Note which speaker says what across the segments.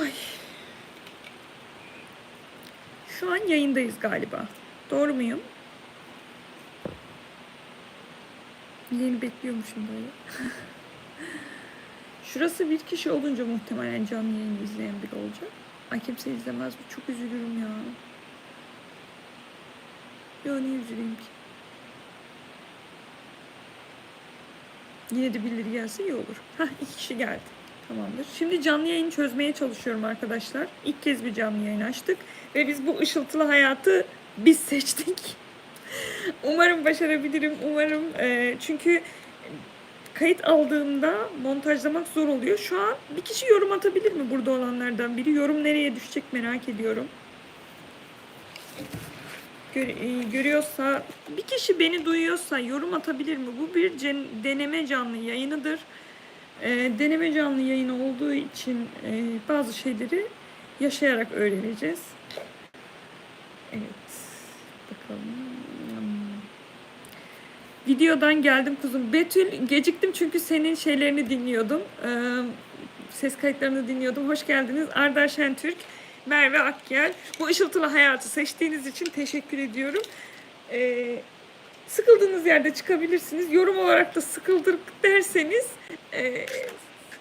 Speaker 1: Ay. Şu an yayındayız galiba. Doğru muyum? Yeni bekliyormuşum böyle. Şurası bir kişi olunca muhtemelen canlı yayını izleyen biri olacak. Ay kimse izlemez mi? Çok üzülürüm ya. Ya niye üzüleyim ki? Yine de birileri gelse iyi olur. Hah iki kişi geldi. Tamamdır. Şimdi canlı yayını çözmeye çalışıyorum arkadaşlar. İlk kez bir canlı yayın açtık. Ve biz bu ışıltılı hayatı biz seçtik. Umarım başarabilirim. Umarım e, çünkü kayıt aldığımda montajlamak zor oluyor. Şu an bir kişi yorum atabilir mi burada olanlardan biri? Yorum nereye düşecek merak ediyorum. Gör, e, görüyorsa, bir kişi beni duyuyorsa yorum atabilir mi? Bu bir cen- deneme canlı yayınıdır. E, deneme canlı yayını olduğu için e, bazı şeyleri yaşayarak öğreneceğiz. Evet. Bakalım. Videodan geldim kuzum. Betül geciktim çünkü senin şeylerini dinliyordum. Ee, ses kayıtlarını dinliyordum. Hoş geldiniz. Arda Şentürk, Merve Akgel. Bu ışıltılı hayatı seçtiğiniz için teşekkür ediyorum. Ee, sıkıldığınız yerde çıkabilirsiniz. Yorum olarak da sıkıldık derseniz e,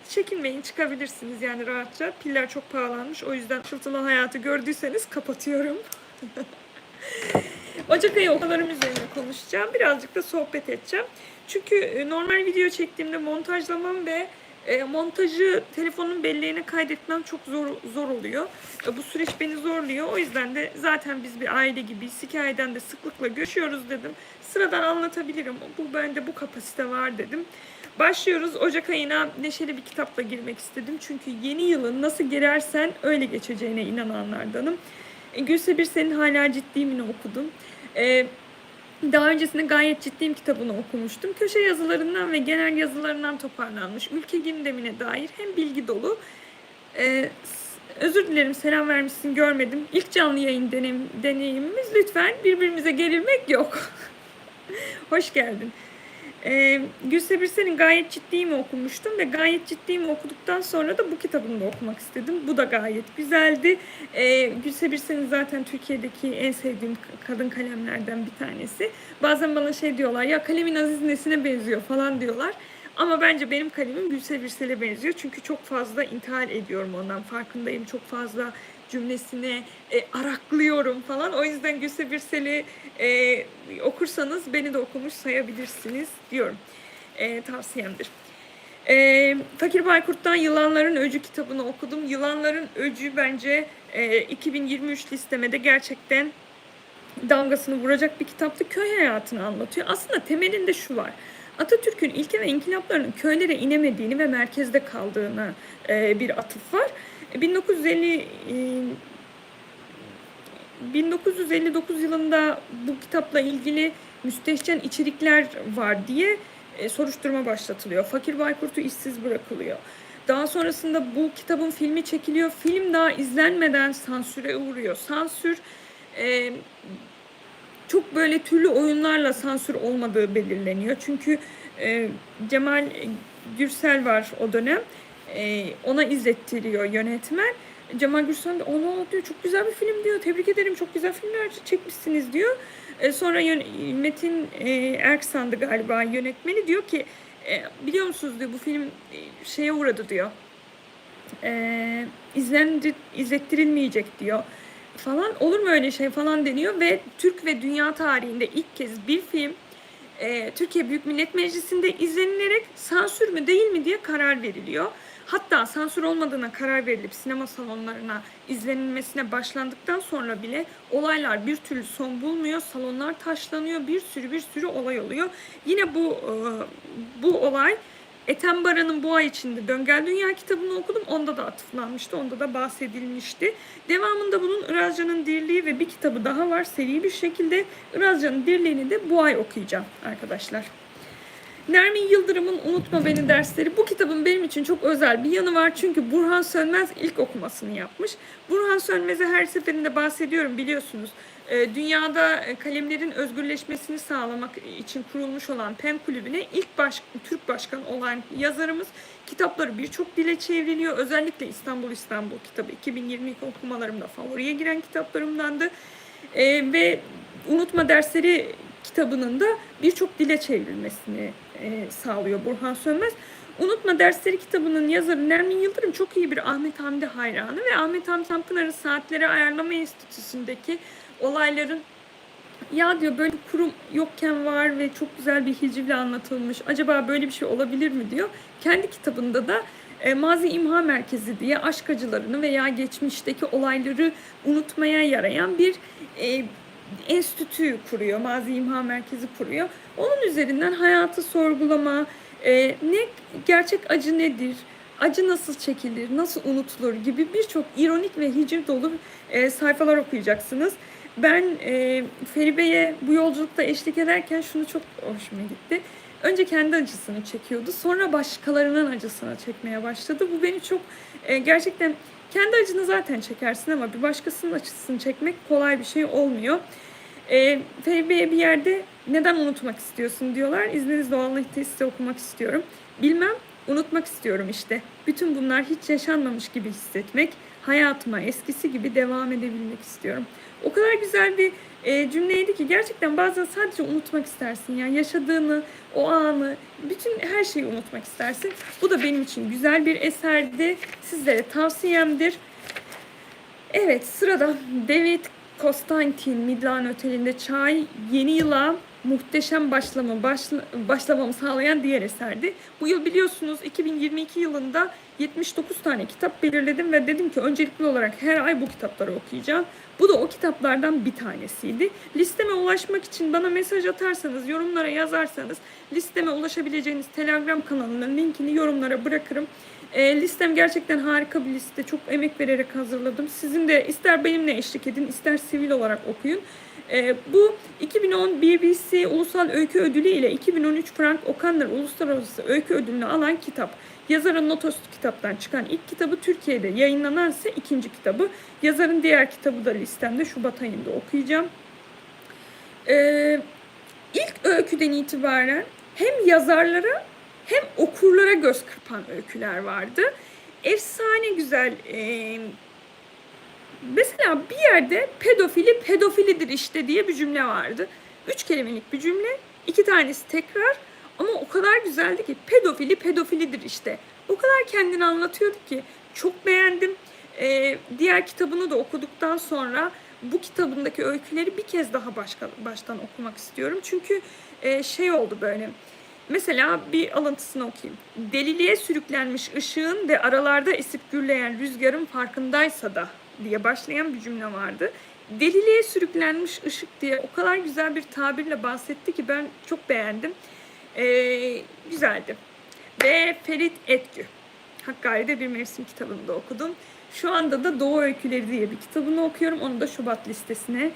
Speaker 1: çekinmeyin çıkabilirsiniz yani rahatça. Piller çok pahalanmış. O yüzden ışıltılı hayatı gördüyseniz kapatıyorum. Ocak ayı okularım üzerine konuşacağım. Birazcık da sohbet edeceğim. Çünkü e, normal video çektiğimde montajlamam ve e, montajı telefonun belleğine kaydetmem çok zor zor oluyor. E, bu süreç beni zorluyor. O yüzden de zaten biz bir aile gibiyiz. Hikayeden de sıklıkla görüşüyoruz dedim. Sıradan anlatabilirim. Bu bende bu kapasite var dedim. Başlıyoruz. Ocak ayına neşeli bir kitapla girmek istedim. Çünkü yeni yılın nasıl girersen öyle geçeceğine inananlardanım. E, Gülse bir senin hala ciddiyimini okudum. E, daha öncesinde gayet ciddiyim kitabını okumuştum. Köşe yazılarından ve genel yazılarından toparlanmış. Ülke gündemine dair hem bilgi dolu. E, s- özür dilerim selam vermişsin görmedim. İlk canlı yayın deneyim, deneyimimiz lütfen birbirimize gerilmek yok. Hoş geldin. Ee, Gülse Birsel'in gayet ciddi mi okumuştum ve gayet ciddi mi okuduktan sonra da bu kitabını da okumak istedim. Bu da gayet güzeldi. Ee, Gülse Birsel'in zaten Türkiye'deki en sevdiğim kadın kalemlerden bir tanesi. Bazen bana şey diyorlar ya kalemin Aziz Nesin'e benziyor falan diyorlar. Ama bence benim kalemim Gülse Birsel'e benziyor. Çünkü çok fazla intihal ediyorum ondan farkındayım. Çok fazla cümlesine e, araklıyorum falan. O yüzden Gülse Birsel'i e, okursanız beni de okumuş sayabilirsiniz diyorum. E, tavsiyemdir. E, Fakir Baykurt'tan Yılanların Öcü kitabını okudum. Yılanların Öcü bence e, 2023 listemede gerçekten damgasını vuracak bir kitaptı. Köy hayatını anlatıyor. Aslında temelinde şu var. Atatürk'ün ilke ve inkılaplarının köylere inemediğini ve merkezde kaldığına e, bir atıf var. E, 1950 e, 1959 yılında bu kitapla ilgili müstehcen içerikler var diye e, soruşturma başlatılıyor. Fakir Baykurt'u işsiz bırakılıyor. Daha sonrasında bu kitabın filmi çekiliyor. Film daha izlenmeden sansüre uğruyor. Sansür e, çok böyle türlü oyunlarla sansür olmadığı belirleniyor. Çünkü e, Cemal Gürsel var o dönem. E, ona izlettiriyor yönetmen. Cemal Gürsel de onu diyor çok güzel bir film diyor. Tebrik ederim çok güzel filmler çekmişsiniz diyor. E, sonra Metin e, Erksan'dı galiba yönetmeni diyor ki e, biliyor musunuz diyor bu film e, şeye uğradı diyor. E, izlendi, izlettirilmeyecek diyor falan olur mu öyle şey falan deniyor ve Türk ve dünya tarihinde ilk kez bir film Türkiye Büyük Millet Meclisi'nde izlenilerek sansür mü değil mi diye karar veriliyor. Hatta sansür olmadığına karar verilip sinema salonlarına izlenilmesine başlandıktan sonra bile olaylar bir türlü son bulmuyor. Salonlar taşlanıyor. Bir sürü bir sürü olay oluyor. Yine bu e, bu olay Ethem Baran'ın bu ay içinde Döngel Dünya kitabını okudum. Onda da atıflanmıştı. Onda da bahsedilmişti. Devamında bunun Irazcan'ın Dirliği ve bir kitabı daha var seri bir şekilde. Irazcan'ın Dirliği'ni de bu ay okuyacağım arkadaşlar. Nermin Yıldırım'ın Unutma Beni dersleri. Bu kitabın benim için çok özel bir yanı var. Çünkü Burhan Sönmez ilk okumasını yapmış. Burhan Sönmez'e her seferinde bahsediyorum biliyorsunuz. e, dünyada e, kalemlerin özgürleşmesini sağlamak için kurulmuş olan PEN Kulübü'ne ilk baş, Türk başkanı olan yazarımız kitapları birçok dile çevriliyor. Özellikle İstanbul İstanbul kitabı 2022 okumalarımda favoriye giren kitaplarımdandı. E, ve Unutma Dersleri kitabının da birçok dile çevrilmesini e, sağlıyor Burhan Sönmez. Unutma Dersleri kitabının yazarı Nermin Yıldırım çok iyi bir Ahmet Hamdi hayranı ve Ahmet Hamdi Tanpınar'ın Saatleri Ayarlama Enstitüsü'ndeki olayların ya diyor böyle bir kurum yokken var ve çok güzel bir hicivle anlatılmış. Acaba böyle bir şey olabilir mi diyor. Kendi kitabında da e, Mazi İmha Merkezi diye aşk acılarını veya geçmişteki olayları unutmaya yarayan bir e, enstitü kuruyor. Mazi İmha Merkezi kuruyor. Onun üzerinden hayatı sorgulama, e, ne gerçek acı nedir, acı nasıl çekilir, nasıl unutulur gibi birçok ironik ve hiciv dolu e, sayfalar okuyacaksınız. Ben e, Feribe'ye bu yolculukta eşlik ederken şunu çok hoşuma gitti. Önce kendi acısını çekiyordu, sonra başkalarının acısını çekmeye başladı. Bu beni çok e, gerçekten kendi acını zaten çekersin ama bir başkasının acısını çekmek kolay bir şey olmuyor. E, Feribe'ye bir yerde neden unutmak istiyorsun diyorlar. İzniniz doğallıkta size okumak istiyorum. Bilmem, unutmak istiyorum işte. Bütün bunlar hiç yaşanmamış gibi hissetmek, hayatıma eskisi gibi devam edebilmek istiyorum. O kadar güzel bir e, cümleydi ki gerçekten bazen sadece unutmak istersin. Yani yaşadığını, o anı, bütün her şeyi unutmak istersin. Bu da benim için güzel bir eserdi. Sizlere tavsiyemdir. Evet sırada David Konstantin Midland Oteli'nde çay yeni yıla muhteşem başlama başla, başlamamı sağlayan diğer eserdi. Bu yıl biliyorsunuz 2022 yılında 79 tane kitap belirledim ve dedim ki öncelikli olarak her ay bu kitapları okuyacağım. Bu da o kitaplardan bir tanesiydi. Listeme ulaşmak için bana mesaj atarsanız, yorumlara yazarsanız listeme ulaşabileceğiniz Telegram kanalının linkini yorumlara bırakırım. E, listem gerçekten harika bir liste. Çok emek vererek hazırladım. Sizin de ister benimle eşlik edin, ister sivil olarak okuyun. E, bu 2010 BBC Ulusal Öykü Ödülü ile 2013 Frank O'Connor Uluslararası Öykü Ödülünü alan kitap. Yazarın Notos kitaptan çıkan ilk kitabı Türkiye'de yayınlanan ise ikinci kitabı. Yazarın diğer kitabı da listemde Şubat ayında okuyacağım. Ee, ilk öyküden itibaren hem yazarlara hem okurlara göz kırpan öyküler vardı. Efsane güzel e, mesela bir yerde pedofili pedofilidir işte diye bir cümle vardı. Üç kelimelik bir cümle. iki tanesi tekrar ama o kadar güzeldi ki pedofili pedofilidir işte. O kadar kendini anlatıyordu ki çok beğendim. Ee, diğer kitabını da okuduktan sonra bu kitabındaki öyküleri bir kez daha başka, baştan okumak istiyorum. Çünkü e, şey oldu böyle. Mesela bir alıntısını okuyayım. Deliliğe sürüklenmiş ışığın ve aralarda esip gürleyen rüzgarın farkındaysa da diye başlayan bir cümle vardı. Deliliğe sürüklenmiş ışık diye o kadar güzel bir tabirle bahsetti ki ben çok beğendim. Ee, güzeldi. Ve Ferit Etgü. Hakkari'de bir mevsim kitabını da okudum. Şu anda da Doğu Öyküleri diye bir kitabını okuyorum. Onu da Şubat listesine,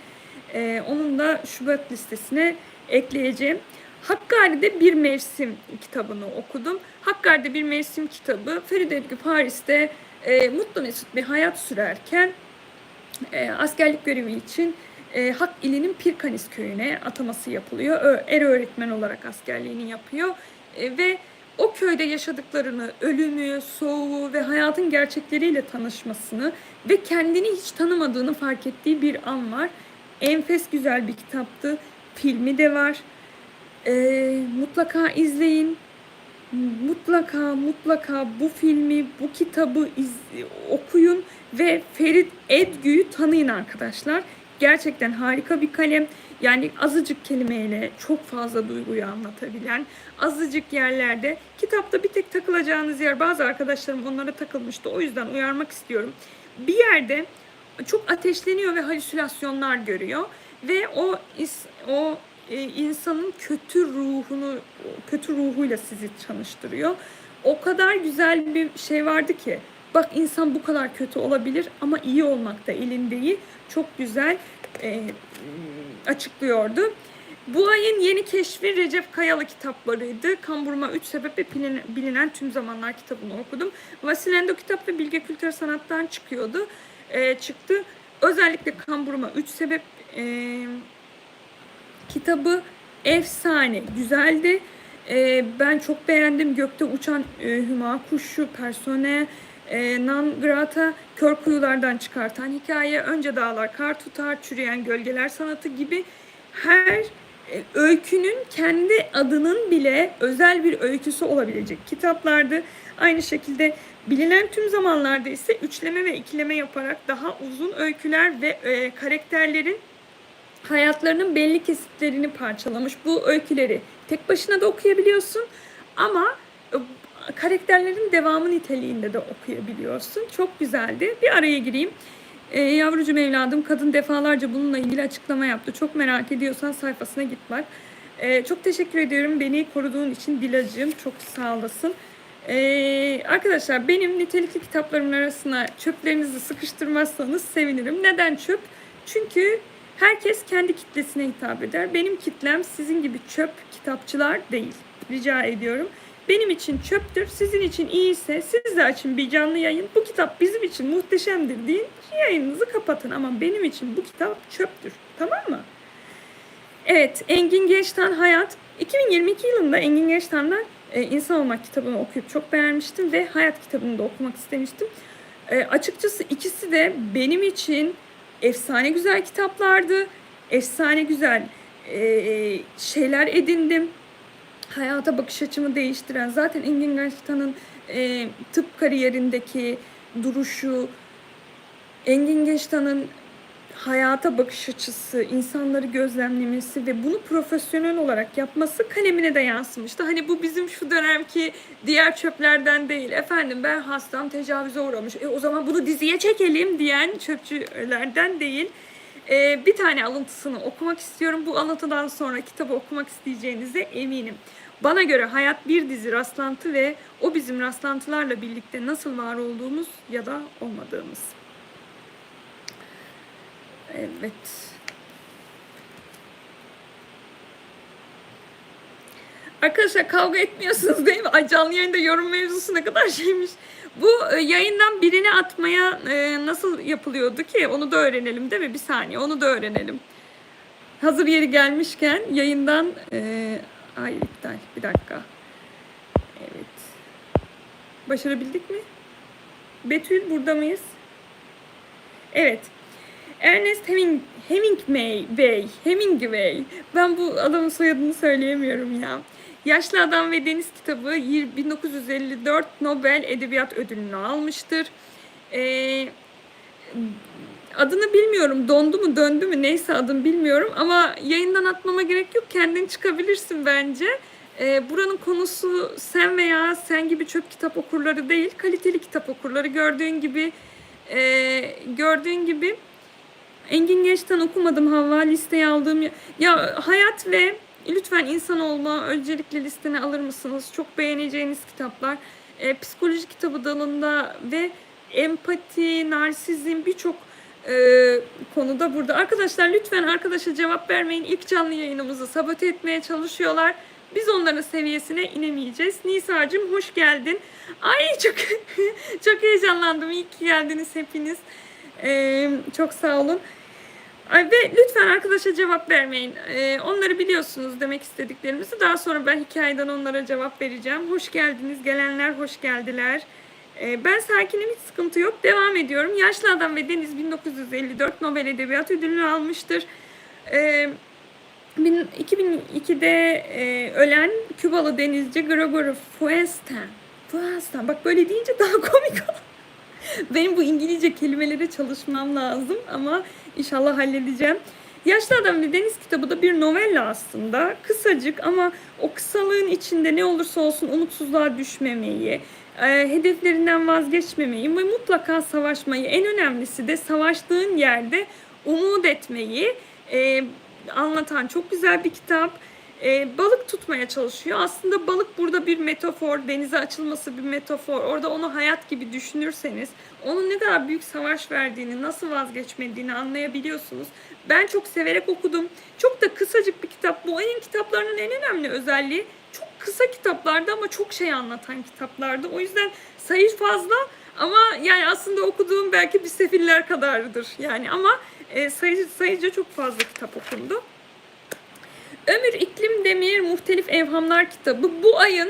Speaker 1: e, onun da Şubat listesine ekleyeceğim. Hakkari'de bir mevsim kitabını okudum. Hakkari'de bir mevsim kitabı Feride Edgü Paris'te e, mutlu mesut bir hayat sürerken e, askerlik görevi için e, Hak ilinin Pirkanis köyüne ataması yapılıyor. Ö, er öğretmen olarak askerliğini yapıyor e, ve o köyde yaşadıklarını, ölümü, soğuğu ve hayatın gerçekleriyle tanışmasını ve kendini hiç tanımadığını fark ettiği bir an var. Enfes güzel bir kitaptı. Filmi de var. Ee, mutlaka izleyin. Mutlaka mutlaka bu filmi, bu kitabı iz, okuyun ve Ferit Edgü'yü tanıyın arkadaşlar. Gerçekten harika bir kalem. Yani azıcık kelimeyle çok fazla duyguyu anlatabilen, azıcık yerlerde kitapta bir tek takılacağınız yer bazı arkadaşlarım onlara takılmıştı. O yüzden uyarmak istiyorum. Bir yerde çok ateşleniyor ve halüsinasyonlar görüyor ve o o e, insanın kötü ruhunu kötü ruhuyla sizi tanıştırıyor. O kadar güzel bir şey vardı ki bak insan bu kadar kötü olabilir ama iyi olmak da elinde Çok güzel e, açıklıyordu. Bu ayın yeni keşfi Recep Kayalı kitaplarıydı. Kamburma 3 sebeple bilinen, bilinen tüm zamanlar kitabını okudum. Vasilendo kitap ve Bilge Kültür Sanat'tan çıkıyordu. E, çıktı. Özellikle Kamburma 3 sebep Ee, kitabı efsane, güzeldi. Ee, ben çok beğendim. Gökte uçan e, hüma kuşu, persone, e, non grata, kör kuyulardan çıkartan hikaye, önce dağlar kar tutar, çürüyen gölgeler sanatı gibi her e, öykünün kendi adının bile özel bir öyküsü olabilecek kitaplardı. Aynı şekilde bilinen tüm zamanlarda ise üçleme ve ikileme yaparak daha uzun öyküler ve e, karakterlerin hayatlarının belli kesitlerini parçalamış. Bu öyküleri tek başına da okuyabiliyorsun ama e, karakterlerin devamı niteliğinde de okuyabiliyorsun. Çok güzeldi. Bir araya gireyim. Ee, yavrucuğum evladım kadın defalarca bununla ilgili açıklama yaptı. Çok merak ediyorsan sayfasına git bak. Ee, çok teşekkür ediyorum beni koruduğun için Dilacığım. Çok sağ olasın. Ee, arkadaşlar benim nitelikli kitaplarımın arasına çöplerinizi sıkıştırmazsanız sevinirim. Neden çöp? Çünkü herkes kendi kitlesine hitap eder. Benim kitlem sizin gibi çöp kitapçılar değil. Rica ediyorum. Benim için çöptür, sizin için iyiyse siz de açın bir canlı yayın. Bu kitap bizim için muhteşemdir deyin. Yayınınızı kapatın ama benim için bu kitap çöptür. Tamam mı? Evet, Engin Genç'ten Hayat. 2022 yılında Engin Genç'ten'den e, İnsan Olmak kitabını okuyup çok beğenmiştim ve Hayat kitabını da okumak istemiştim. E, açıkçası ikisi de benim için efsane güzel kitaplardı. Efsane güzel e, şeyler edindim hayata bakış açımı değiştiren zaten Engin Gençtan'ın e, tıp kariyerindeki duruşu, Engin Gençtan'ın hayata bakış açısı, insanları gözlemlemesi ve bunu profesyonel olarak yapması kalemine de yansımıştı. Hani bu bizim şu dönemki diğer çöplerden değil. Efendim ben hastam tecavüze uğramış. E o zaman bunu diziye çekelim diyen çöpçülerden değil. Ee, bir tane alıntısını okumak istiyorum. Bu alıntıdan sonra kitabı okumak isteyeceğinize eminim. Bana göre hayat bir dizi rastlantı ve o bizim rastlantılarla birlikte nasıl var olduğumuz ya da olmadığımız. Evet. Arkadaşlar kavga etmiyorsunuz değil mi? Ay canlı yayında yorum mevzusu ne kadar şeymiş. Bu e, yayından birini atmaya e, nasıl yapılıyordu ki? Onu da öğrenelim değil mi? Bir saniye onu da öğrenelim. Hazır yeri gelmişken yayından... E, ay iptal. Bir dakika. Evet. Başarabildik mi? Betül burada mıyız? Evet. Ernest Heming, Hemingway, Hemingway. Ben bu adamın soyadını söyleyemiyorum ya. Yaşlı Adam ve Deniz kitabı 1954 Nobel Edebiyat Ödülünü almıştır. Ee, adını bilmiyorum. Dondu mu döndü mü neyse adını bilmiyorum. Ama yayından atmama gerek yok. Kendin çıkabilirsin bence. Ee, buranın konusu sen veya sen gibi çöp kitap okurları değil. Kaliteli kitap okurları. Gördüğün gibi e, gördüğün gibi Engin Genç'ten okumadım Havva listeye aldığım ya, ya hayat ve lütfen insan olma öncelikle listene alır mısınız? Çok beğeneceğiniz kitaplar. E, psikoloji kitabı dalında ve empati, narsizm birçok e, konuda burada. Arkadaşlar lütfen arkadaşa cevap vermeyin. İlk canlı yayınımızı sabote etmeye çalışıyorlar. Biz onların seviyesine inemeyeceğiz. Nisa'cığım hoş geldin. Ay çok çok heyecanlandım. İyi ki geldiniz hepiniz. Ee, çok sağ olun. Ay, ve lütfen arkadaşa cevap vermeyin. Ee, onları biliyorsunuz demek istediklerimizi. Daha sonra ben hikayeden onlara cevap vereceğim. Hoş geldiniz. Gelenler hoş geldiler. Ee, ben sakinim hiç sıkıntı yok. Devam ediyorum. Yaşlı Adam ve Deniz 1954 Nobel Edebiyat Ödülünü almıştır. Ee, 2002'de e, ölen Kübalı denizci Gregory Fuestan. Fuestan. Bak böyle deyince daha komik oldu. Benim bu İngilizce kelimelere çalışmam lazım ama inşallah halledeceğim. Yaşlı Adam ve Deniz kitabı da bir novella aslında. Kısacık ama o kısalığın içinde ne olursa olsun umutsuzluğa düşmemeyi, e, hedeflerinden vazgeçmemeyi ve mutlaka savaşmayı, en önemlisi de savaştığın yerde umut etmeyi e, anlatan çok güzel bir kitap. E, balık tutmaya çalışıyor. Aslında balık burada bir metafor, denize açılması bir metafor. Orada onu hayat gibi düşünürseniz, onun ne kadar büyük savaş verdiğini, nasıl vazgeçmediğini anlayabiliyorsunuz. Ben çok severek okudum. Çok da kısacık bir kitap. Bu ayın kitaplarının en önemli özelliği çok kısa kitaplardı ama çok şey anlatan kitaplardı. O yüzden sayı fazla Ama yani aslında okuduğum belki bir sefiller kadardır yani ama e, sayıca, sayıca çok fazla kitap okundu. Ömür İklim Demir Muhtelif Evhamlar kitabı bu ayın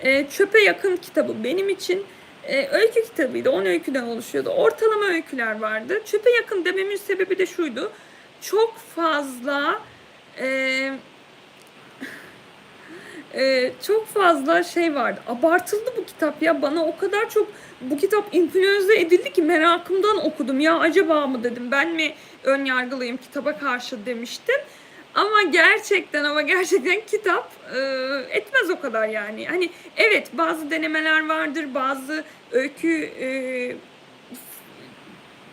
Speaker 1: e, çöpe yakın kitabı benim için. E, öykü kitabıydı. 10 öyküden oluşuyordu. Ortalama öyküler vardı. Çöpe yakın dememin sebebi de şuydu. Çok fazla e, e, çok fazla şey vardı. Abartıldı bu kitap ya. Bana o kadar çok bu kitap influenza edildi ki merakımdan okudum. Ya acaba mı dedim. Ben mi ön yargılıyım kitaba karşı demiştim. Ama gerçekten ama gerçekten kitap e, etmez o kadar yani. Hani evet bazı denemeler vardır, bazı öykü e,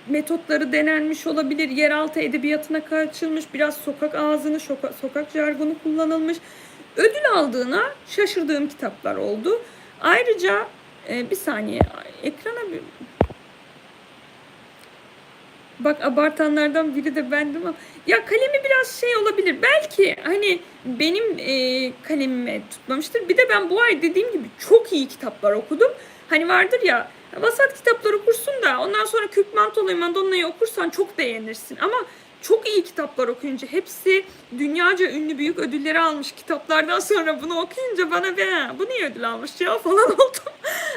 Speaker 1: metotları denenmiş olabilir. Yeraltı edebiyatına kaçılmış, biraz sokak ağzını, şoka- sokak jargonu kullanılmış. Ödül aldığına şaşırdığım kitaplar oldu. Ayrıca e, bir saniye ekrana bir Bak abartanlardan biri de bendim ama ya kalemi biraz şey olabilir. Belki hani benim e, kalemime tutmamıştır. Bir de ben bu ay dediğim gibi çok iyi kitaplar okudum. Hani vardır ya vasat kitaplar okursun da ondan sonra Kürk Mantolu'yu Madonna'yı okursan çok beğenirsin. Ama çok iyi kitaplar okuyunca hepsi dünyaca ünlü büyük ödülleri almış kitaplardan sonra bunu okuyunca bana be bu niye ödül almış ya falan oldum.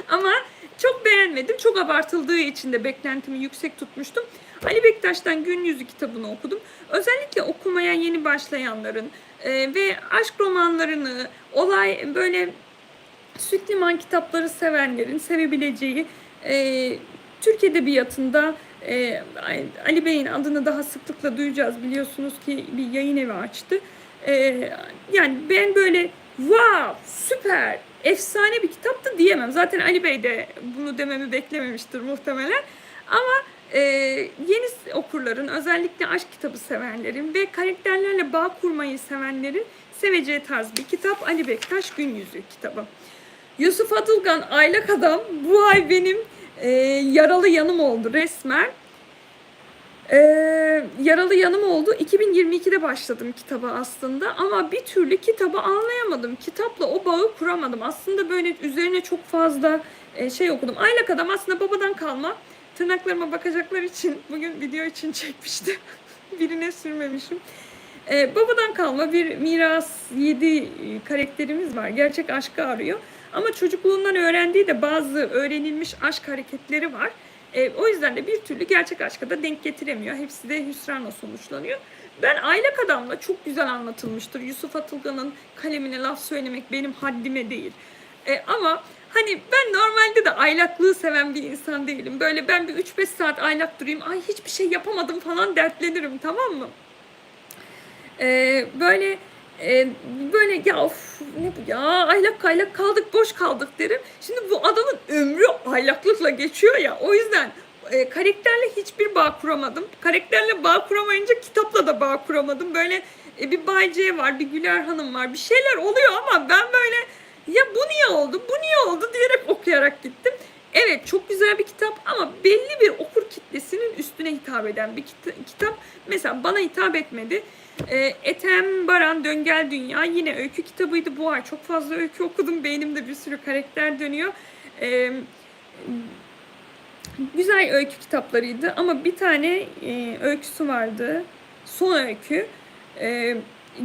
Speaker 1: Ama çok beğenmedim. Çok abartıldığı için de beklentimi yüksek tutmuştum. Ali Bektaş'tan Gün Yüzü kitabını okudum. Özellikle okumaya yeni başlayanların e, ve aşk romanlarını, olay böyle süt liman kitapları sevenlerin sevebileceği e, Türk Edebiyatı'nda e, Ali Bey'in adını daha sıklıkla duyacağız biliyorsunuz ki bir yayın evi açtı. E, yani ben böyle wow süper efsane bir kitap da diyemem. Zaten Ali Bey de bunu dememi beklememiştir muhtemelen. Ama e, yeni okurların özellikle aşk kitabı sevenlerin ve karakterlerle bağ kurmayı sevenlerin seveceği tarz bir kitap Ali Bektaş Gün Yüzü kitabı. Yusuf Atılgan Aylak Adam bu ay benim e, yaralı yanım oldu resmen. E, yaralı yanım oldu. 2022'de başladım kitaba aslında ama bir türlü kitabı anlayamadım. Kitapla o bağı kuramadım. Aslında böyle üzerine çok fazla e, şey okudum. Aylak Adam aslında babadan kalma. Tırnaklarıma bakacaklar için bugün video için çekmiştim. Birine sürmemişim. Ee, babadan kalma bir miras yedi karakterimiz var. Gerçek aşkı arıyor. Ama çocukluğundan öğrendiği de bazı öğrenilmiş aşk hareketleri var. Ee, o yüzden de bir türlü gerçek aşka da denk getiremiyor. Hepsi de hüsranla sonuçlanıyor. Ben Aylak Adam'la çok güzel anlatılmıştır. Yusuf Atılgan'ın kalemine laf söylemek benim haddime değil. Ee, ama Hani ben normalde de aylaklığı seven bir insan değilim. Böyle ben bir 3-5 saat aylak durayım. Ay hiçbir şey yapamadım falan dertlenirim tamam mı? Ee, böyle e, böyle ya of ne bu ya aylak aylak kaldık boş kaldık derim. Şimdi bu adamın ömrü aylaklıkla geçiyor ya o yüzden e, karakterle hiçbir bağ kuramadım. Karakterle bağ kuramayınca kitapla da bağ kuramadım. Böyle e, bir Bay C var, bir Güler Hanım var. Bir şeyler oluyor ama ben böyle ya bu niye oldu, bu niye oldu diyerek okuyarak gittim. Evet çok güzel bir kitap ama belli bir okur kitlesinin üstüne hitap eden bir kita- kitap. Mesela bana hitap etmedi. E, Ethem Baran Döngel Dünya yine öykü kitabıydı. Bu ay çok fazla öykü okudum. Beynimde bir sürü karakter dönüyor. E, güzel öykü kitaplarıydı ama bir tane e, öyküsü vardı. Son öykü. E,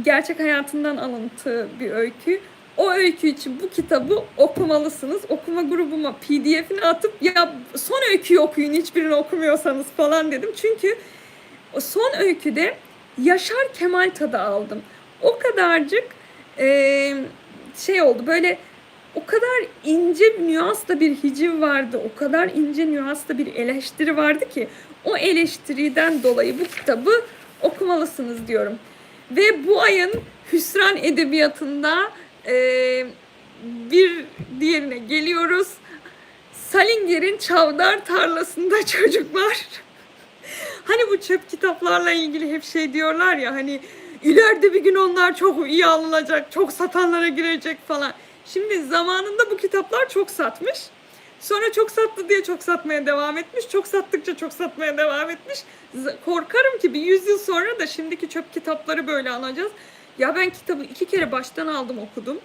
Speaker 1: gerçek hayatından alıntı bir öykü. O öykü için bu kitabı okumalısınız. Okuma grubuma pdf'ini atıp ya son öyküyü okuyun hiçbirini okumuyorsanız falan dedim. Çünkü son öyküde Yaşar Kemal tadı aldım. O kadarcık e, şey oldu böyle o kadar ince nüansla bir hiciv vardı. O kadar ince nüansla bir eleştiri vardı ki o eleştiriden dolayı bu kitabı okumalısınız diyorum. Ve bu ayın hüsran edebiyatında ee, bir diğerine geliyoruz. Salinger'in Çavdar Tarlasında Çocuklar. hani bu çöp kitaplarla ilgili hep şey diyorlar ya hani ileride bir gün onlar çok iyi alınacak, çok satanlara girecek falan. Şimdi zamanında bu kitaplar çok satmış. Sonra çok sattı diye çok satmaya devam etmiş. Çok sattıkça çok satmaya devam etmiş. Korkarım ki bir yüzyıl sonra da şimdiki çöp kitapları böyle alacağız. Ya ben kitabı iki kere baştan aldım okudum.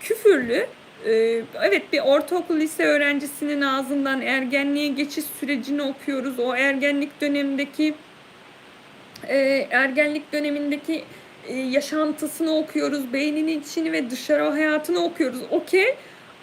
Speaker 1: Küfürlü Ee, evet bir ortaokul lise öğrencisinin ağzından ergenliğe geçiş sürecini okuyoruz. O ergenlik dönemindeki e, ergenlik dönemindeki e, yaşantısını okuyoruz. Beyninin içini ve dışarı hayatını okuyoruz. Okey.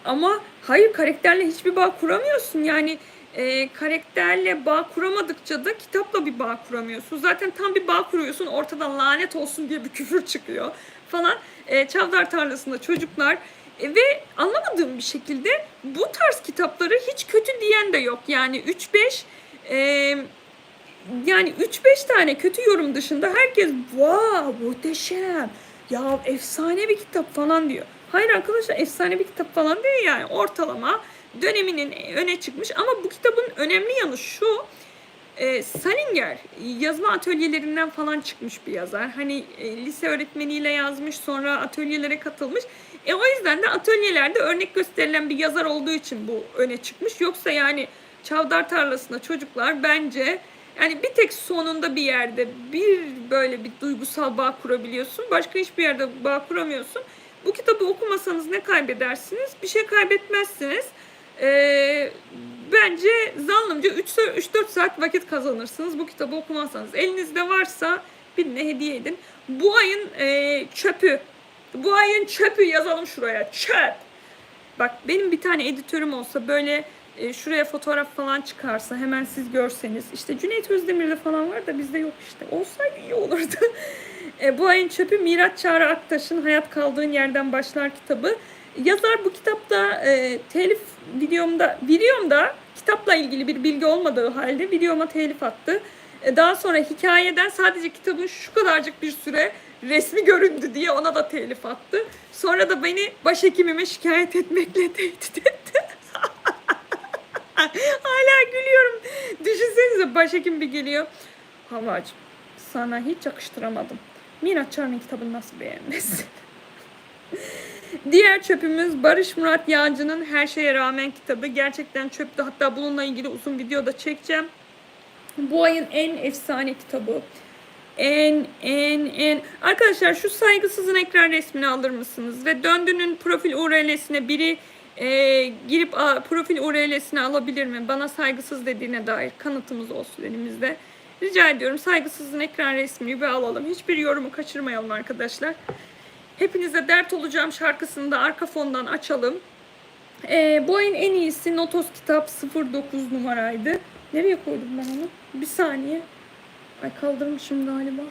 Speaker 1: Ama hayır karakterle hiçbir bağ kuramıyorsun. Yani e, karakterle bağ kuramadıkça da kitapla bir bağ kuramıyorsun. Zaten tam bir bağ kuruyorsun ortadan lanet olsun diye bir küfür çıkıyor falan. E, Çavdar Tarlası'nda çocuklar e, ve anlamadığım bir şekilde bu tarz kitapları hiç kötü diyen de yok. Yani 3-5 e, yani 3-5 tane kötü yorum dışında herkes wow muhteşem ya efsane bir kitap falan diyor. Hayır arkadaşlar efsane bir kitap falan değil yani ortalama döneminin öne çıkmış ama bu kitabın önemli yanı şu e, Salinger yazma atölyelerinden falan çıkmış bir yazar. Hani e, lise öğretmeniyle yazmış sonra atölyelere katılmış. E o yüzden de atölyelerde örnek gösterilen bir yazar olduğu için bu öne çıkmış. Yoksa yani Çavdar Tarlası'nda çocuklar bence yani bir tek sonunda bir yerde bir böyle bir duygusal bağ kurabiliyorsun. Başka hiçbir yerde bağ kuramıyorsun. Bu kitabı okumasanız ne kaybedersiniz? Bir şey kaybetmezsiniz. Ee, bence zannımca 3-4 saat vakit kazanırsınız bu kitabı okumazsanız. Elinizde varsa birine hediye edin. Bu ayın e, çöpü. Bu ayın çöpü yazalım şuraya. Çöp. Bak benim bir tane editörüm olsa böyle e, şuraya fotoğraf falan çıkarsa hemen siz görseniz. işte Cüneyt Özdemir'de falan var da bizde yok işte. Olsaydı iyi olurdu. e, bu ayın çöpü Miraç Çağrı Aktaş'ın Hayat Kaldığın Yerden Başlar kitabı. Yazar bu kitapta e, telif videomda videomda kitapla ilgili bir bilgi olmadığı halde videoma telif attı. E, daha sonra hikayeden sadece kitabın şu kadarcık bir süre resmi göründü diye ona da telif attı. Sonra da beni başhekimime şikayet etmekle tehdit etti. Hala gülüyorum. Düşünsenize başhekim bir geliyor. Havacım sana hiç yakıştıramadım. Miraç Çar'ın kitabını nasıl beğenmesin? Diğer çöpümüz Barış Murat Yağcı'nın Her Şeye Rağmen kitabı. Gerçekten çöptü. Hatta bununla ilgili uzun video da çekeceğim. Bu ayın en efsane kitabı. En en en arkadaşlar şu saygısızın ekran resmini alır mısınız ve döndünün profil URL'sine biri e, girip a, profil URL'sini alabilir mi? Bana saygısız dediğine dair kanıtımız olsun elimizde. Rica ediyorum saygısızın ekran resmini bir alalım. Hiçbir yorumu kaçırmayalım arkadaşlar. Hepinize dert olacağım şarkısını da arka fondan açalım. E, bu ayın en iyisi Notos kitap 09 numaraydı. Nereye koydum ben onu? Bir saniye. Ay kaldırmışım galiba.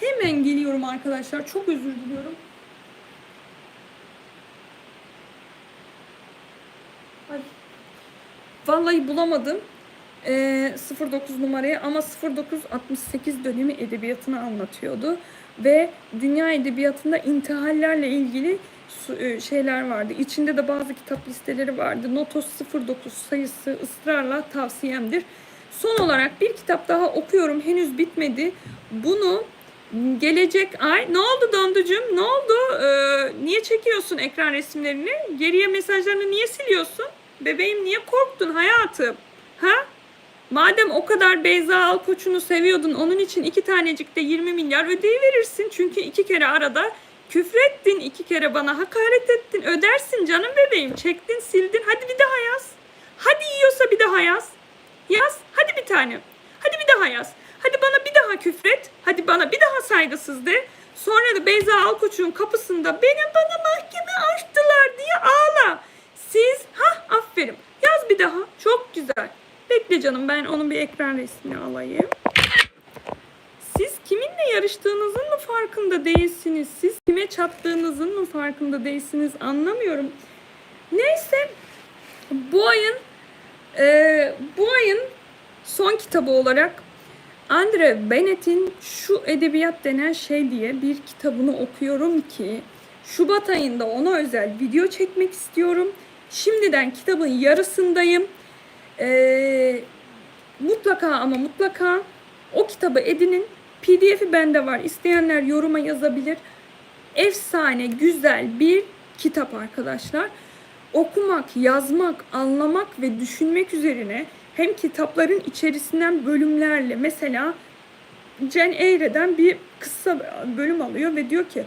Speaker 1: Hemen geliyorum arkadaşlar. Çok özür diliyorum. Ay. Vallahi bulamadım. Ee, 09 numarayı ama 0968 dönemi edebiyatını anlatıyordu. Ve dünya edebiyatında intihallerle ilgili e, şeyler vardı. İçinde de bazı kitap listeleri vardı. Notos 09 sayısı ısrarla tavsiyemdir. Son olarak bir kitap daha okuyorum. Henüz bitmedi. Bunu gelecek ay... Ne oldu Donducuğum? Ne oldu? Ee, niye çekiyorsun ekran resimlerini? Geriye mesajlarını niye siliyorsun? Bebeğim niye korktun hayatım? Ha? Madem o kadar Beyza Alkoç'unu seviyordun onun için iki tanecik de 20 milyar ödeyi verirsin. Çünkü iki kere arada küfrettin, iki kere bana hakaret ettin. Ödersin canım bebeğim. Çektin, sildin. Hadi bir daha yaz. Hadi yiyorsa bir daha yaz. Yaz. Hadi bir tane. Hadi bir daha yaz. Hadi bana bir daha küfret. Hadi bana bir daha saygısız de. Sonra da Beyza Alkoç'un kapısında benim bana mahkeme açtılar diye ağla. Siz ha aferin. Yaz bir daha. Çok güzel. Canım ben onun bir ekran resmini alayım. Siz kiminle yarıştığınızın mı farkında değilsiniz? Siz kime çattığınızın mı farkında değilsiniz? Anlamıyorum. Neyse bu ayın e, bu ayın son kitabı olarak Andre Bennett'in Şu Edebiyat denen şey diye bir kitabını okuyorum ki Şubat ayında ona özel video çekmek istiyorum. Şimdiden kitabın yarısındayım. Ee, mutlaka ama mutlaka o kitabı edinin. PDF'i bende var. İsteyenler yoruma yazabilir. Efsane, güzel bir kitap arkadaşlar. Okumak, yazmak, anlamak ve düşünmek üzerine hem kitapların içerisinden bölümlerle mesela Jen Eyre'den bir kısa bölüm alıyor ve diyor ki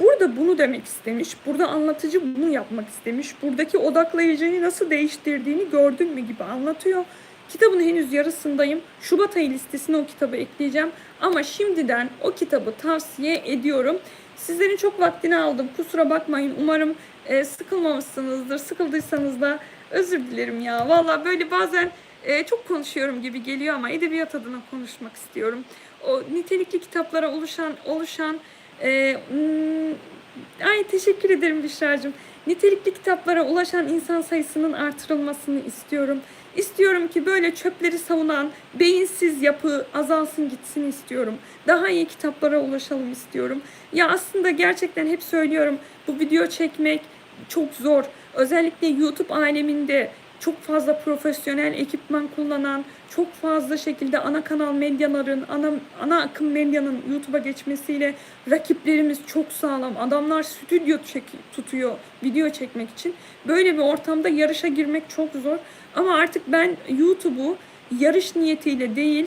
Speaker 1: Burada bunu demek istemiş. Burada anlatıcı bunu yapmak istemiş. Buradaki odaklayıcıyı nasıl değiştirdiğini gördün mü gibi anlatıyor. Kitabın henüz yarısındayım. Şubat ayı listesine o kitabı ekleyeceğim. Ama şimdiden o kitabı tavsiye ediyorum. Sizlerin çok vaktini aldım. Kusura bakmayın. Umarım e, sıkılmamışsınızdır. Sıkıldıysanız da özür dilerim ya. Valla böyle bazen e, çok konuşuyorum gibi geliyor ama edebiyat adına konuşmak istiyorum. O nitelikli kitaplara oluşan oluşan e, hmm, ay teşekkür ederim Büşra'cığım. Nitelikli kitaplara ulaşan insan sayısının artırılmasını istiyorum. İstiyorum ki böyle çöpleri savunan beyinsiz yapı azalsın gitsin istiyorum. Daha iyi kitaplara ulaşalım istiyorum. Ya aslında gerçekten hep söylüyorum bu video çekmek çok zor. Özellikle YouTube aleminde çok fazla profesyonel ekipman kullanan, çok fazla şekilde ana kanal medyaların, ana, ana akım medyanın YouTube'a geçmesiyle rakiplerimiz çok sağlam. Adamlar stüdyo çek, tutuyor video çekmek için. Böyle bir ortamda yarışa girmek çok zor. Ama artık ben YouTube'u yarış niyetiyle değil,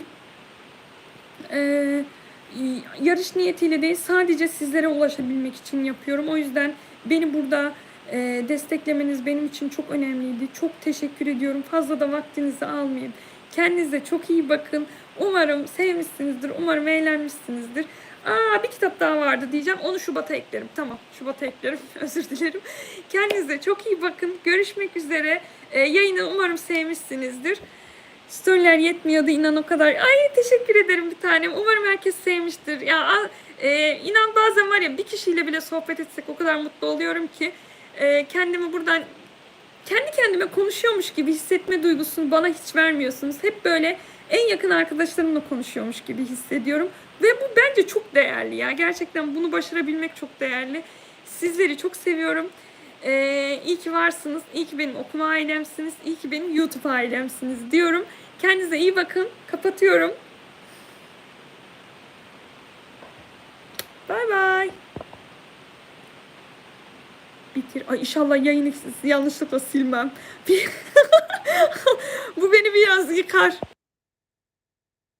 Speaker 1: eee yarış niyetiyle değil sadece sizlere ulaşabilmek için yapıyorum. O yüzden beni burada e, desteklemeniz benim için çok önemliydi. Çok teşekkür ediyorum. Fazla da vaktinizi almayayım. Kendinize çok iyi bakın. Umarım sevmişsinizdir. Umarım eğlenmişsinizdir. Aa bir kitap daha vardı diyeceğim. Onu Şubat'a eklerim. Tamam Şubat'a eklerim. Özür dilerim. Kendinize çok iyi bakın. Görüşmek üzere. E, yayını umarım sevmişsinizdir. Storyler yetmiyordu inan o kadar. Ay teşekkür ederim bir tanem. Umarım herkes sevmiştir. Ya e, inan bazen var ya bir kişiyle bile sohbet etsek o kadar mutlu oluyorum ki e, kendimi buradan kendi kendime konuşuyormuş gibi hissetme duygusunu bana hiç vermiyorsunuz. Hep böyle en yakın arkadaşlarımla konuşuyormuş gibi hissediyorum. Ve bu bence çok değerli ya. Gerçekten bunu başarabilmek çok değerli. Sizleri çok seviyorum. Ee, iyi ki varsınız. İyi ki benim okuma ailemsiniz. İyi ki benim YouTube ailemsiniz diyorum. Kendinize iyi bakın. Kapatıyorum. Bay bay. Bitir. Ay inşallah yayını yanlışlıkla silmem. Bu beni biraz yıkar.